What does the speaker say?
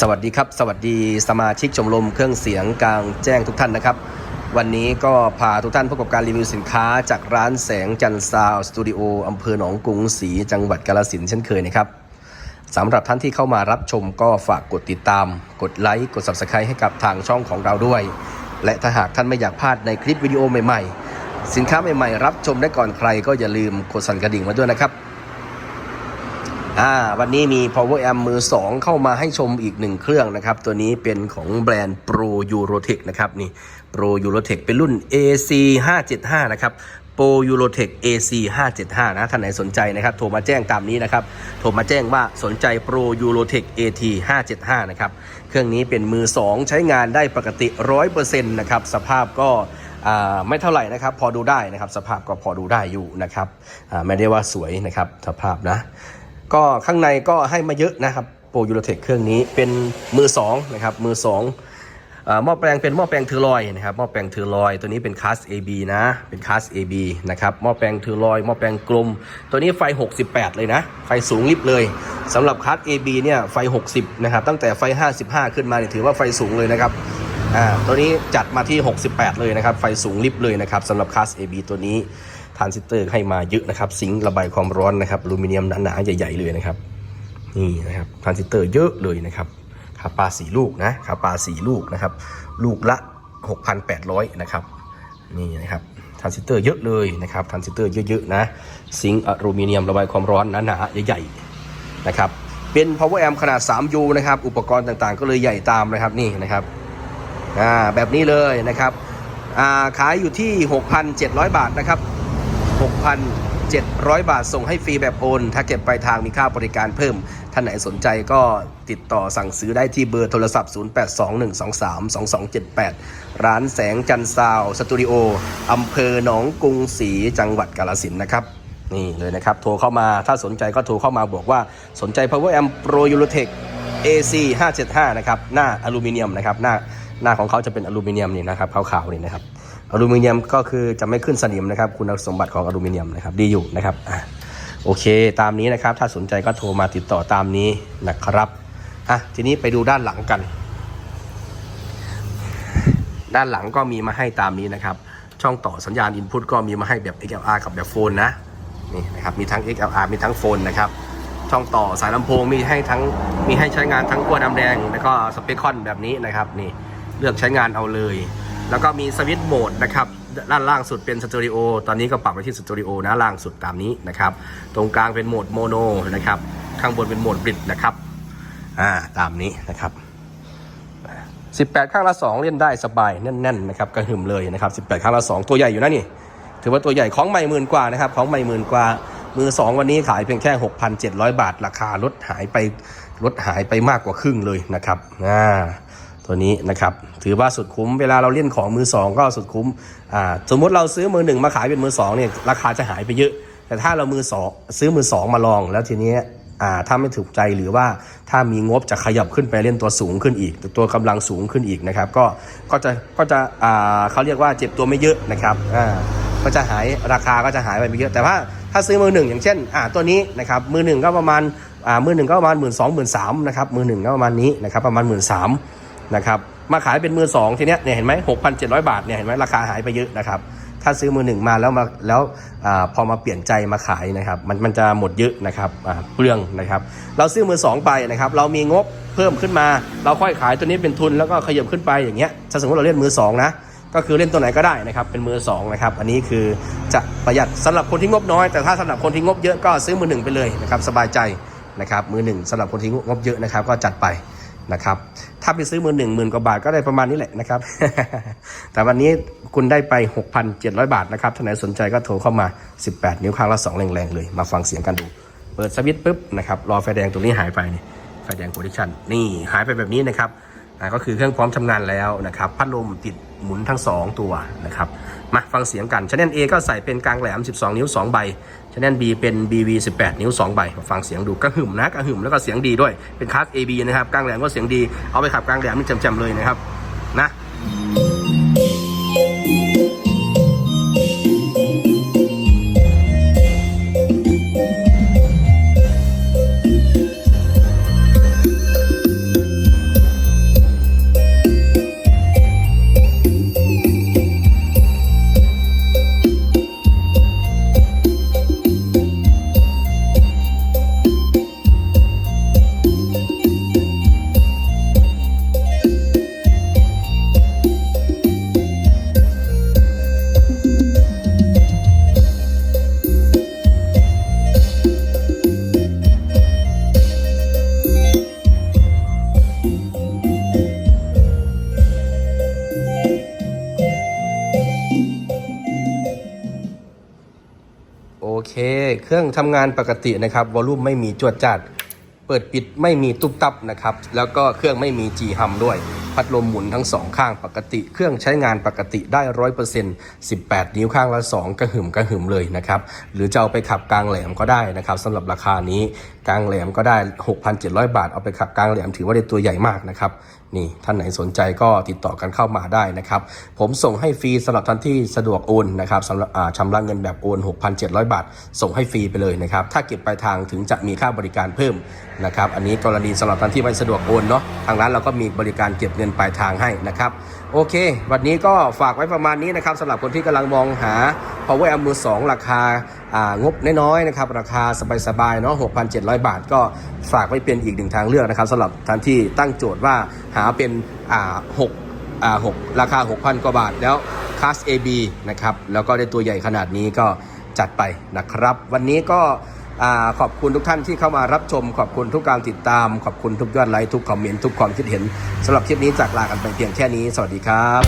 สวัสดีครับ สวัสดีสมาชิกชมรมเครื่องเสียงกลางแจ้งทุกท่านนะครับ วันนี้ก็พาทุกท่านพบกับการรีวิวสินค้าจากร้านแสงจันทร์ซาวสตูดิโออำเภอหนองกรุงศรีจังหวัดกาฬสินธุ์เช่นเคยนะครับสำหรับท่านที่เข้ามารับชมก็ฝากกดติดตาม กดไลค์กด Subscribe ให้กับทางช่องของเราด้วย และถ้าหากท่านไม่อยากพลาดในคลิปวิดีโอใหม่ๆ สินค้าใหม่ๆ รับชมได้ก่อนใครก็อย่าลืมกดสั่นกระดิ่งมาด้วยนะครับ อ่าวันนี้มี power amp มือ 2 เข้ามาให้ชมอีกหนึ่งเครื่องนะครับ ตัวนี้เป็นของแบรนด์ Pro Eurotech นะครับนี่ Pro Eurotech เป็นรุ่น AC 575นะครับ Pro Eurotech AC 575นะท่านไหนสนใจนะครับโทรมาแจ้งตามนี้นะครับโทรมาแจ้งว่าสนใจ Pro Eurotech AT 575นะครับเครื่องนี้เป็นมือ 2 ใช้งานได้ปกติ 100%นะครับสภาพก็ไม่เท่าไหร่นะครับ พอดูได้นะครับ สภาพก็พอดูได้อยู่นะครับไม่ได้ว่าสวยนะครับสภาพนะ ก็ข้างในก็ให้มาเยอะนะครับโปรยูโรเทคเครื่องนี้เป็นมือ2นะครับมือ2เอ่อหม้อแปลงเป็นหม้อแปลงเทอร์ลอยนะครับหม้อแปลงเทอร์ลอย ตัวนี้เป็นคัส AB นะเป็นคัส AB นะครับหม้อแปลงเทอร์ลอยหม้อแปลงกลม ตัวนี้ไฟ 68 เลยนะ ไฟสูงลิบเลยสำหรับคัส AB เนี่ยไฟ 60 นะครับ ตั้งแต่ไฟ 55 ขึ้นมาเนี่ยถือว่าไฟสูงเลยนะครับอ่าตัวนี้จัดมาที่ 68 เลยนะครับไฟสูงลิบเลยนะครับสำหรับคัส AB ตัวนี้ ทรานซิสเตอร์ให้มาเยอะนะครับ ซิงค์ระบายความร้อนนะครับอลูมิเนียมหนาๆใหญ่ ๆ เลยนะครับ นี่นะครับทรานซิสเตอร์เยอะเลยนะครับคาปาสีลูกนะคาปาสีลูกนะครับ ลูกละ 6,800 นะครับ นี่นะครับทรานซิสเตอร์เยอะเลยนะครับทรานซิสเตอร์เยอะๆนะ ซิงค์อลูมิเนียมระบายความร้อนหนาๆใหญ่ๆนะครับ เป็น power amp ขนาด 3U นะครับ อุปกรณ์ต่างๆ ก็เลยใหญ่ตามนะครับนี่นะครับอ่าแบบนี้เลยนะครับอ่าขายอยู่ที่ 6,700 บาทนะครับ 6,700 บาทส่งให้ฟรีแบบโอน ถ้าเก็บปลายทางมีค่าบริการเพิ่ม ท่านไหนสนใจก็ติดต่อสั่งซื้อได้ที่เบอร์โทรศัพท์ 0821232278 ร้านแสงจันทร์ซาวสตูดิโออำเภอหนองกรุงศรีจังหวัดกาฬสินธุ์นะครับนี่เลยนะครับ โทรเข้ามาถ้าสนใจก็โทรเข้ามาบอกว่าสนใจ Power Amp Pro Eurotech AC 575นะครับหน้าอลูมิเนียมนะครับหน้าหน้าของเขาจะเป็นอลูมิเนียมนี่นะครับขาวๆนี่นะครับ อลูมิเนียมก็คือจะไม่ขึ้นสนิมนะครับ คุณสมบัติของอลูมิเนียมนะครับ ดีอยู่นะครับอะโอเค ตามนี้นะครับ ถ้าสนใจก็โทรมาติดต่อตามนี้นะครับอะทีนี้ไปดูด้านหลังกัน ด้านหลังก็มีมาให้ตามนี้นะครับ ช่องต่อสัญญาณอินพุตก็มีมาให้แบบ XLR กับแบบโฟนนะนี่นะครับมีทั้ง XLR มีทั้งโฟนนะครับ ช่องต่อสายลำโพงมีให้ทั้งมีให้ใช้งานทั้งกัวดำแดง แล้วก็สเปคคอนแบบนี้นะครับนี่เลือกใช้งานเอาเลย แล้วก็มีสวิตช์โหมดนะครับด้านล่างสุดเป็นสตูดิโอตอนนี้ก็ปรับไปที่สตูดิโอนะล่างสุดตามนี้นะครับ ตรงกลางเป็นโหมดโมโนนะครับ ข้างบนเป็นโหมดบิดนะครับอ่าตามนี้นะครับ 18 ข้างละ 2 เล่นได้สบายแน่นๆนะครับกระหึ่มเลยนะครับ 18 ข้างละ 2 ตัวใหญ่อยู่นะนี่ ถือว่าตัวใหญ่ของใหม่หมื่นกว่านะครับของใหม่หมื่นกว่ามือ 2 วันนี้ขายเพียงแค่ 6,700 บาท ราคาลดหายไปลดหายไปมากกว่าครึ่งเลยนะครับอ่า ตัวนี้นะครับถือว่าสุดคุ้มเวลาเราเล่นของมือ 2 ก็สุดคุ้มอ่าสมมติเราซื้อมือหนึ่งมาขายเป็นมือ2เนี่ยราคาจะหายไปเยอะ แต่ถ้าเรามือสองซื้อมือสองมาลอง แล้วทีนี้อ่าถ้าไม่ถูกใจหรือว่าถ้ามีงบจะขยับขึ้นไปเล่นตัวสูงขึ้นอีก ตัวกำลังสูงขึ้นอีกนะครับก็ก็จะก็จะอ่าเขาเรียกว่าเจ็บตัวไม่เยอะนะครับอ่าก็จะหายราคาก็จะหายไปไม่เยอะแต่ว่าถ้าซื้อมือหนึ่งอย่างเช่นอ่าตัวนี้นะครับมือหนึ่งก็ประมาณอ่ามือหนึ่งก็ประมาณหมื่นสองหมื่นสามนะครับมือหนึ่งก็ประมาณนี้นะครับประมาณหมื่นสาม นะครับมาขายเป็นมือสองทีเนี้ยเนี่ยเห็นไหมหกพันเจ็ดร้อยบาทเนี่ยเห็นไหมราคาหายไปเยอะนะครับถ้าซื้อมือหนึ่งมาแล้วมาแล้วอพอมาเปลี่ยนใจมาขายนะครับมันมันจะหมดเยอะนะครับเปลืองนะครับเราซื้อมือสองไปนะครับเรามีงบเพิ่มขึ้นมา เราค่อยขายตัวนี้เป็นทุนแล้วก็ขยับขึ้นไปอย่างเงี้ยถ้าสมมติเราเล่นมือสองนะก็คือเล่นตัวไหนก็ได้นะครับเป็นมือสองนะครับอันนี้คือจะประหยัดสำหรับคนที่งบน้อย แต่ถ้าสำหรับคนที่งบเยอะก็ซื้อมือหนึ่งไปเลยนะครับสบายใจนะครับมือหนึ่งสำหรับคนที่งบเยอะนะครับก็จัดไป นะครับ ถ้าไปซื้อมือหนึ่งหมื่นกว่าบาทก็ได้ประมาณนี้แหละนะครับ แต่วันนี้คุณได้ไป 6,700 บาทนะครับท่านไหนสนใจก็โทรเข้ามา 18 นิ้วข้างละ2แรงๆเลย มาฟังเสียงกันดู เปิดสวิตช์ปุ๊บนะครับ รอไฟแดงตรงนี้หายไปนี่ไฟแดงโพซิชันนี่หายไปแบบนี้นะครับ ก็คือเครื่องพร้อมทำงานแล้วนะครับ พัดลมติดหมุนทั้ง 2 ตัวนะครับ มาฟังเสียงกันชแนล A ก็ใส่เป็นกลางแหลม 12 นิ้ว 2 ใบชแนล B เป็น BV 18 นิ้ว 2 ใบ ฟังเสียงดูกระหึ่มนะกระหึ่มแล้วก็เสียงดีด้วย เป็นคลาส AB นะครับ กลางแหลมก็เสียงดี เอาไปขับกลางแหลมนี่จำๆเลยนะครับ นะ เครื่องทำงานปกตินะครับวอลลุ่มไม่มีจวดจัดเปิดปิดไม่มีตุบตับนะครับ แล้วก็เครื่องไม่มีจีฮัมด้วย พัดลมหมุนทั้งสองข้างปกติ เครื่องใช้งานปกติได้ร้อยเปอร์เซ็นต์สิบแปดนิ้วข้างละสองกระหึ่มกระหึ่มเลยนะครับ หรือจะเอาไปขับกลางแหลมก็ได้นะครับสำหรับราคานี้กลางแหลมก็ได้ 6,700 บาท เอาไปขับกลางแหลมถือว่าได้ตัวใหญ่มากนะครับ นี่ท่านไหนสนใจก็ติดต่อกันเข้ามาได้นะครับ ผมส่งให้ฟรีสำหรับท่านที่สะดวกโอนนะครับสำหรับชำระเงินแบบโอน 6,700 บาท ส่งให้ฟรีไปเลยนะครับ ถ้าเก็บปลายทางถึงจะมีค่าบริการเพิ่มนะครับ อันนี้กรณีสำหรับท่านที่ไม่สะดวกโอนเนาะทางร้านเราก็มีบริการเก็บเงินปลายทางให้นะครับ โอเค วันนี้ก็ฝากไว้ประมาณนี้นะครับสำหรับคนที่กำลังมองหา power amp มือ2ราคาางบน้อยๆนะครับ ราคาสบายๆเนาะ6,700 บาท ก็ฝากไว้เป็นอีกหนึ่งทางเลือกนะครับสำหรับท่านที่ตั้งโจทย์ว่าหาเป็นอ่า6าราคา 6,000 กว่าบาทแล้วคลาส AB นะครับ แล้วก็ได้ตัวใหญ่ขนาดนี้ก็จัดไปนะครับ วันนี้ก็ ขอบคุณทุกท่านที่เข้ามารับชม ขอบคุณทุกการติดตาม ขอบคุณทุกยอดไลค์ทุกคอมเมนต์ทุกความคิดเห็นสำหรับคลิปนี้จากลากันไปเพียงแค่นี้ สวัสดีครับ